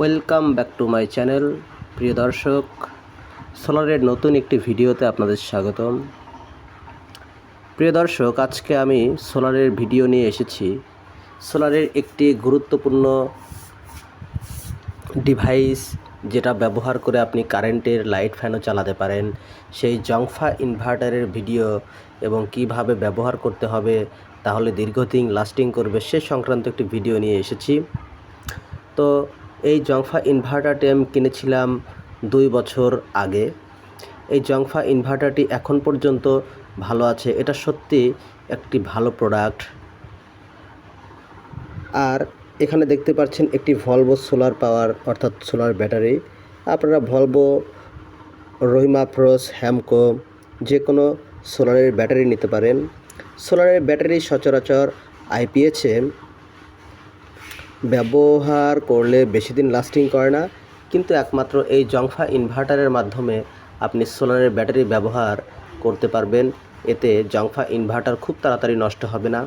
Welcome back to my channel প্রিয় দর্শক সোলারের নতুন একটি ভিডিওতে আপনাদের স্বাগতম। প্রিয় দর্শক, আজকে আমি সোলারের ভিডিও নিয়ে এসেছি। সোলারের একটি গুরুত্বপূর্ণ ডিভাইস যেটা ব্যবহার করে আপনি কারেন্টের লাইট ফ্যানও চালাতে পারেন। সেই জংফা ইনভার্টারের ভিডিও এবং কীভাবে ব্যবহার করতে হবে, তাহলে দীর্ঘদিন লাস্টিং করবে, সে সংক্রান্ত একটি ভিডিও নিয়ে এসেছি। তো এই জংফা ইনভার্টারটি আমি কিনেছিলাম দুই বছর আগে। এই জংফা ইনভার্টারটি এখন পর্যন্ত ভালো আছে। এটা সত্যি একটি ভালো প্রোডাক্ট আর এখানে দেখতে পাচ্ছেন একটি ভলভো সোলার পাওয়ার অর্থাৎ সোলার ব্যাটারি আপনারা ভলভো রহিমা হ্যামকো যে কোনো সোলারের ব্যাটারি নিতে পারেন। সোলারের ব্যাটারি সচরাচর আইপিএছে ব্যবহার করলে বেশি দিন লাস্টিং করে না। কিন্তু একমাত্র এই জংফা ইনভার্টারের মাধ্যমে আপনি সোলারের ব্যাটারি ব্যবহার করতে পারবেন। এতে জংফা ইনভার্টার খুব তাড়াতাড়ি নষ্ট হবে না।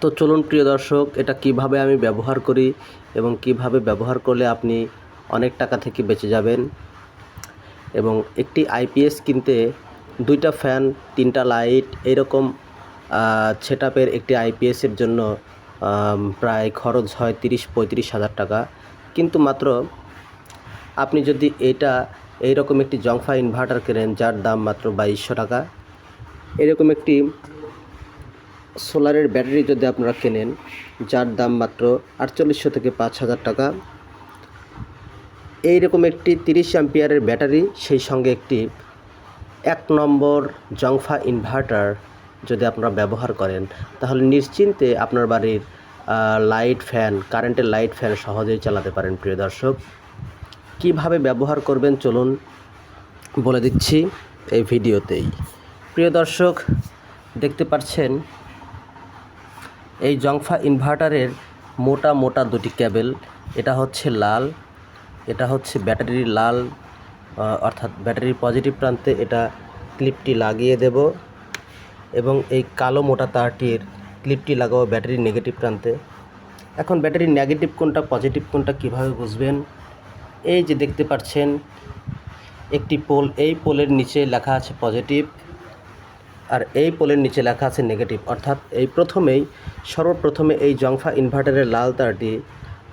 তো চলুন প্রিয় দর্শক, এটা কীভাবে আমি ব্যবহার করি এবং কীভাবে ব্যবহার করলে আপনি অনেক টাকা থেকে বেঁচে যাবেন? এবং একটি আইপিএস কিনতে দুইটা ফ্যান তিনটা লাইট এরকম সেটআপের একটি আইপিএসের জন্য প্রায় খরচ হয় তিরিশ, পঁয়ত্রিশ হাজার টাকা। কিন্তু মাত্র আপনি যদি এটা, এইরকম একটি জংফা ইনভার্টার কেনেন, যার দাম মাত্র বাইশশো টাকা। এরকম একটি সোলারের ব্যাটারি যদি আপনারা কেনেন, যার দাম মাত্র আটচল্লিশশো থেকে পাঁচ হাজার টাকা। এইরকম একটি তিরিশ অ্যাম্পিয়ারের ব্যাটারি, সেই সঙ্গে একটি এক নম্বর জংফা ইনভার্টার যদি আপনারা ব্যবহার করেন, তাহলে নিশ্চিন্তে আপনার বাড়ির লাইট ফ্যান কারেন্টের লাইট ফ্যান সহজেই চালাতে পারেন, প্রিয় দর্শক। কীভাবে ব্যবহার করবেন চলুন বলে দিচ্ছি এই ভিডিওতেই। প্রিয় দর্শক, দেখতে পাচ্ছেন, এই জংফা ইনভার্টারের মোটা মোটা দুটি কেবল এটা হচ্ছে লাল, এটা হচ্ছে ব্যাটারির লাল অর্থাৎ ব্যাটারির পজিটিভ প্রান্তে এটা ক্লিপটি লাগিয়ে দেব। এবং এই কালো মোটা তারটির ক্লিপটি লাগাবো ব্যাটারির নেগেটিভ প্রান্তে। এখন ব্যাটারির নেগেটিভ কোনটা, পজিটিভ কোনটা কীভাবে বুঝবেন? এই যে দেখতে পাচ্ছেন, একটি পোল, এই পোলের নিচে লেখা আছে পজিটিভ আর এই পোলের নিচে লেখা আছে নেগেটিভ। অর্থাৎ এই প্রথমেই, সর্বপ্রথমে এই জংফা ইনভার্টারের লাল তারটি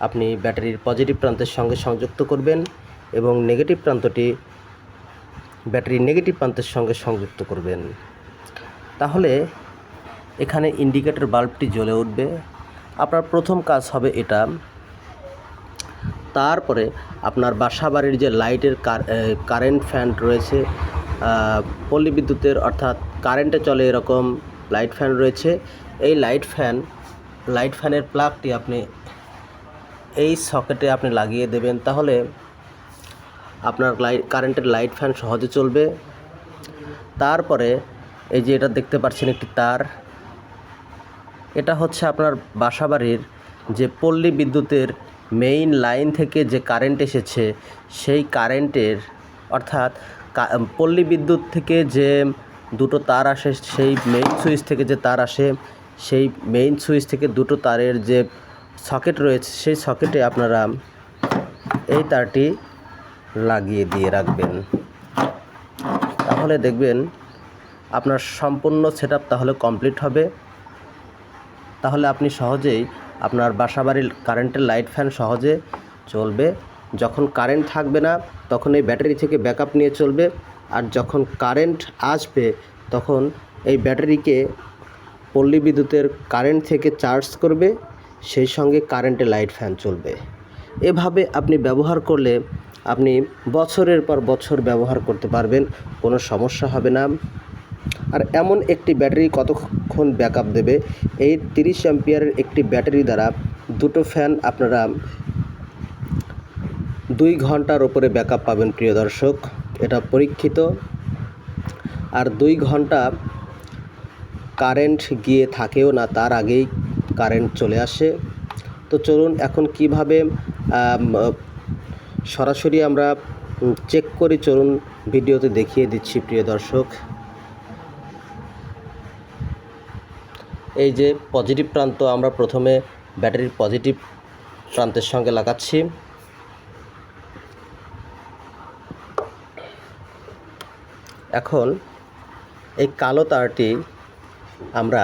আপনি ব্যাটারির পজিটিভ প্রান্তের সঙ্গে সংযুক্ত করবেন এবং নেগেটিভ প্রান্তটি ব্যাটারির নেগেটিভ প্রান্তের সঙ্গে সংযুক্ত করবেন। তাহলে এখানে ইন্ডিকেটর বাল্বটি জ্বলে উঠবে। আপনার প্রথম কাজ হবে এটা। তারপরে আপনার বাসা বাড়ির যে লাইটের কারেন্ট ফ্যান রয়েছে পল্লী বিদ্যুতের অর্থাৎ কারেন্টে চলে এরকম লাইট ফ্যান রয়েছে। এই লাইট ফ্যান লাইট ফ্যানের প্লাগটি আপনি এই সকেটে আপনি লাগিয়ে দেবেন, তাহলে আপনার লাইট কারেন্টের লাইট ফ্যান সহজে চলবে। তারপরে এই যে এটা দেখতে পাচ্ছেন একটি তার। এটা হচ্ছে আপনার বাসাবাড়ির যে পল্লী বিদ্যুতের মেইন লাইন থেকে যে কারেন্ট এসেছে, সেই কারেন্টের অর্থাৎ পল্লী বিদ্যুৎ থেকে যে দুটো তার আসে, সেই মেইন সুইচ থেকে যে তার আসে, সেই মেইন সুইচ থেকে দুটো তারের যে সকেট রয়েছে, সেই সকেটে আপনারা এই তারটি লাগিয়ে দিয়ে রাখবেন। তাহলে দেখবেন আপনার সম্পূর্ণ সেট তাহলে কমপ্লিট হবে। তাহলে আপনি সহজেই আপনার বাসাবাড়ির কারেন্টের লাইট ফ্যান সহজে চলবে। যখন কারেন্ট থাকবে না, তখন এই ব্যাটারি থেকে ব্যাকআপ নিয়ে চলবে। আর যখন কারেন্ট আসবে, তখন এই ব্যাটারিকে পল্লী বিদ্যুতের কারেন্ট থেকে চার্জ করবে, সেই সঙ্গে কারেন্টে লাইট ফ্যান চলবে। এভাবে আপনি ব্যবহার করলে আপনি বছরের পর বছর ব্যবহার করতে পারবেন, কোনো সমস্যা হবে না। আর এমন একটি ব্যাটারি কতক্ষণ ব্যাকআপ দেবে? এই তিরিশ অ্যাম্পিয়ারের একটি ব্যাটারি দ্বারা দুটো ফ্যান আপনারা দুই ঘণ্টার ওপরে ব্যাকআপ পাবেন, প্রিয় দর্শক। এটা পরীক্ষিত। আর দুই ঘণ্টা কারেন্ট গিয়ে থাকেও না, তার আগেই কারেন্ট চলে আসে। তো চলুন এখন কীভাবে সরাসরি আমরা চেক করে, চলুন ভিডিওতে দেখিয়ে দিচ্ছি, প্রিয় দর্শক। এই যে পজিটিভ প্রান্ত, আমরা প্রথমে ব্যাটারির পজিটিভ প্রান্তের সঙ্গে লাগাচ্ছি। এখন এই কালো তারটি আমরা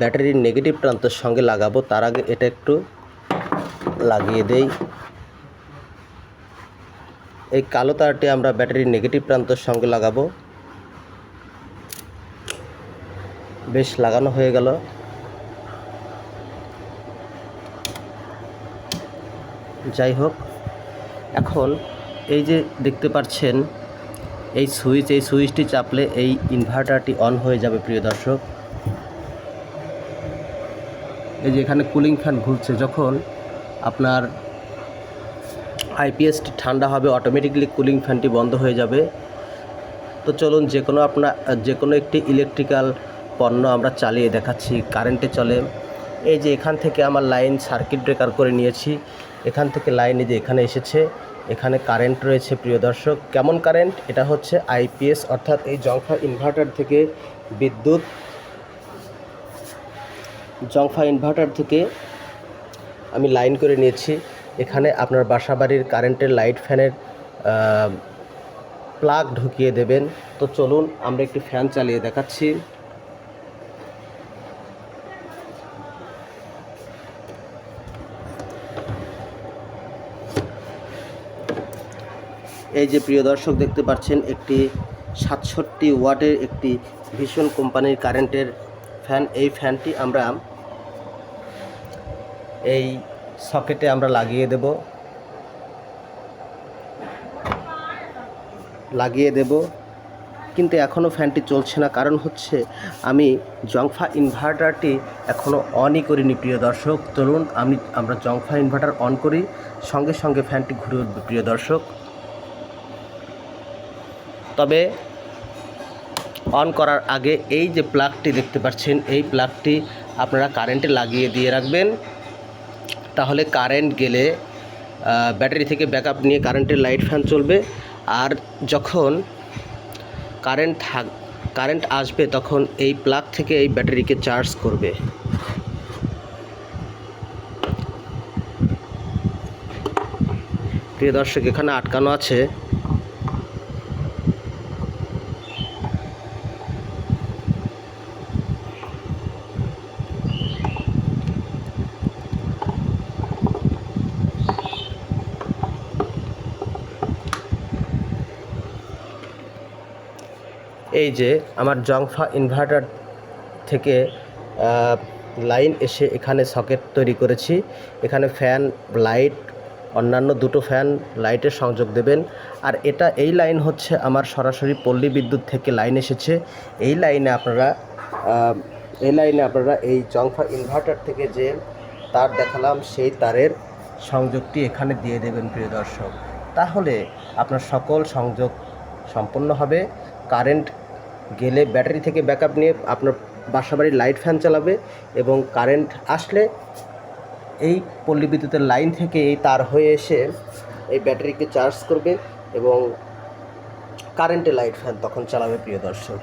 ব্যাটারির নেগেটিভ প্রান্তের সঙ্গে লাগাবো। তার আগে এটা একটু লাগিয়ে দেই। এই কালো তারটি আমরা ব্যাটারির নেগেটিভ প্রান্তের সঙ্গে লাগাবো। বেশ লাগানো হয়ে গেল। যাই হোক, এখন এই যে দেখতে পাচ্ছেন, এই সুইচ, এই সুইচটি চাপলে এই ইনভার্টারটি অন হয়ে যাবে, প্রিয় দর্শক। এই যে এখানে কুলিং ফ্যান ঘুরছে, যখন আপনার আইপিএসটি ঠান্ডা হবে অটোমেটিকলি কুলিং ফ্যানটি বন্ধ হয়ে যাবে। তো চলুন, যে কোনো আপনার যে কোনো একটি ইলেকট্রিক্যাল পণ্য আমরা চালিয়ে দেখাচ্ছি কারেন্টে চলে। এই যে এখান থেকে আমার লাইন সার্কিট ব্রেকার করে নিয়েছি। এখান থেকে লাইন যে এখানে এসেছে। এখানে কারেন্ট রয়েছে, প্রিয় দর্শক। কেমন কারেন্ট? এটা হচ্ছে আইপিএস, অর্থাৎ এই জংফা ইনভার্টার থেকে বিদ্যুৎ। জংফা ইনভার্টার থেকে আমি লাইন করে নিয়েছি। এখানে আপনার বাসা বাড়ির কারেন্টের লাইট ফ্যানের প্লাগ ঢুকিয়ে দেবেন। তো চলুন, আমরা একটি ফ্যান চালিয়ে দেখাচ্ছি। এই যে প্রিয় দর্শক দেখতে পাচ্ছেন, একটি সাতষট্টি ওয়াটের একটি ভীষণ কোম্পানির কারেন্টের ফ্যান। এই ফ্যানটি আমরা এই সকেটে আমরা লাগিয়ে দেব। লাগিয়ে দেব। কিন্তু এখনও ফ্যানটি চলছে না। কারণ হচ্ছে, আমি জংফা ইনভার্টারটি এখনও অনই করিনি, প্রিয় দর্শক। চলুন, আমি, আমরা জংফা ইনভার্টার অন করি। সঙ্গে সঙ্গে ফ্যানটি ঘুরে উঠবে, প্রিয় দর্শক। তবে অন করার আগে এই যে প্লাগটি দেখতে পাচ্ছেন, এই প্লাগটি আপনারা কারেন্টে লাগিয়ে দিয়ে রাখবেন। তাহলে কারেন্ট গেলে ব্যাটারি থেকে ব্যাকআপ নিয়ে কারেন্টের লাইট ফ্যান চলবে। আর যখন কারেন্ট থাক কারেন্ট আসবে, তখন এই প্লাগ থেকে এই ব্যাটারিকে চার্জ করবে। প্রিয় দর্শক, এখানে আটকানো আছে। এই যে আমার জংফা ইনভার্টার থেকে লাইন এসে এখানে সকেট তৈরি করেছি। এখানে ফ্যান লাইট অন্যান্য দুটো ফ্যান লাইটের সংযোগ দেবেন। আর এটা এই লাইন হচ্ছে আমার সরাসরি পল্লী বিদ্যুৎ থেকে লাইন এসেছে। এই লাইনে আপনারা এই লাইনে আপনারা এই জংফা ইনভার্টার থেকে যে তার দেখালাম, সেই তারের সংযোগটি এখানে দিয়ে দেবেন, প্রিয় দর্শক। তাহলে আপনার সকল সংযোগ সম্পন্ন হবে। কারেন্ট গেলে ব্যাটারি থেকে ব্যাকআপ নিয়ে আপনার বাসাবাড়ির লাইট ফ্যান চালাবে এবং কারেন্ট আসলে এই পল্লী বিদ্যুতের লাইন থেকে এই তার হয়ে এসে এই ব্যাটারিকে চার্জ করবে এবং কারেন্টে লাইট ফ্যান তখন চালাবে, প্রিয় দর্শক।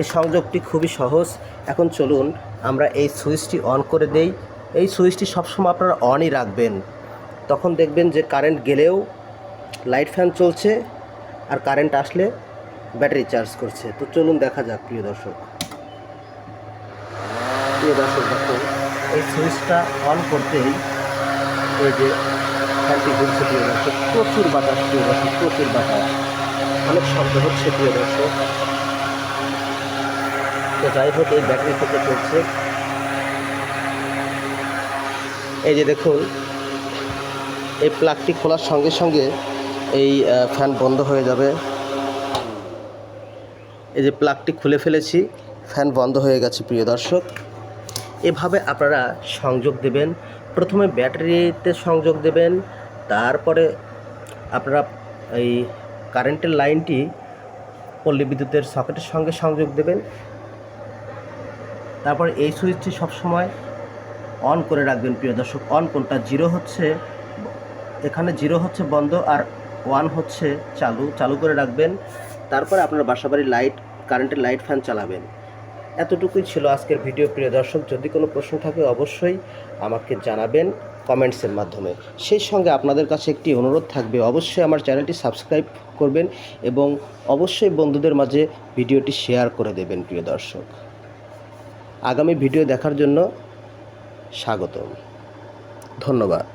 এই সংযোগটি খুবই সহজ। এখন চলুন আমরা এই সুইচটি অন করে দেই। এই সুইচটি সবসময় আপনারা অনই রাখবেন। তখন দেখবেন যে কারেন্ট গেলেও লাইট ফ্যান চলছে আর কারেন্ট আসলে ব্যাটারি চার্জ করছে। তো চলুন দেখা যাক, প্রিয় দর্শক। প্রিয় দর্শক, দেখুন, এই সুইচটা অন করতেই এই যে ফ্যানটি ঘুরছে, প্রিয় দর্শক, প্রচুর বাতাস, প্রিয় দর্শক, প্রচুর বাতাস। অনেক শব্দ হচ্ছে, প্রিয় দর্শক। তো যাই হোক, এই ব্যাটারি থেকে চলছে। এই যে দেখুন, এই প্লাগটি খোলার সঙ্গে সঙ্গে এই ফ্যান বন্ধ হয়ে যাবে। এই যে প্লাগটি খুলে ফেলেছি। ফ্যান বন্ধ হয়ে গেছে প্রিয় দর্শক। এভাবে আপনারা সংযোগ দেবেন। প্রথমে ব্যাটারিতে সংযোগ দেবেন। তারপরে আপনারা এই কারেন্টের লাইনটি পল্লী বিদ্যুতের সকেটের সঙ্গে সংযোগ দেবেন। তারপর এই সুইচটি সবসময় অন করে রাখবেন প্রিয় দর্শক। অন কোনটা? জিরো হচ্ছে এখানে জিরো হচ্ছে বন্ধ আর ওয়ান হচ্ছে চালু চালু করে রাখবেন। তারপরে আপনার বাসাবাড়ির লাইট কারেন্টের লাইট ফ্যান চালাবেন। এতটুকুই ছিল আজকের ভিডিও প্রিয় দর্শক। যদি কোনো প্রশ্ন থাকে, অবশ্যই আমাকে জানাবেন কমেন্টসের মাধ্যমে। সেই সঙ্গে আপনাদের কাছে একটি অনুরোধ থাকবে, অবশ্যই আমার চ্যানেলটি সাবস্ক্রাইব করবেন এবং অবশ্যই বন্ধুদের মাঝে ভিডিওটি শেয়ার করে দেবেন, প্রিয় দর্শক। আগামী ভিডিও দেখার জন্য স্বাগতম। ধন্যবাদ।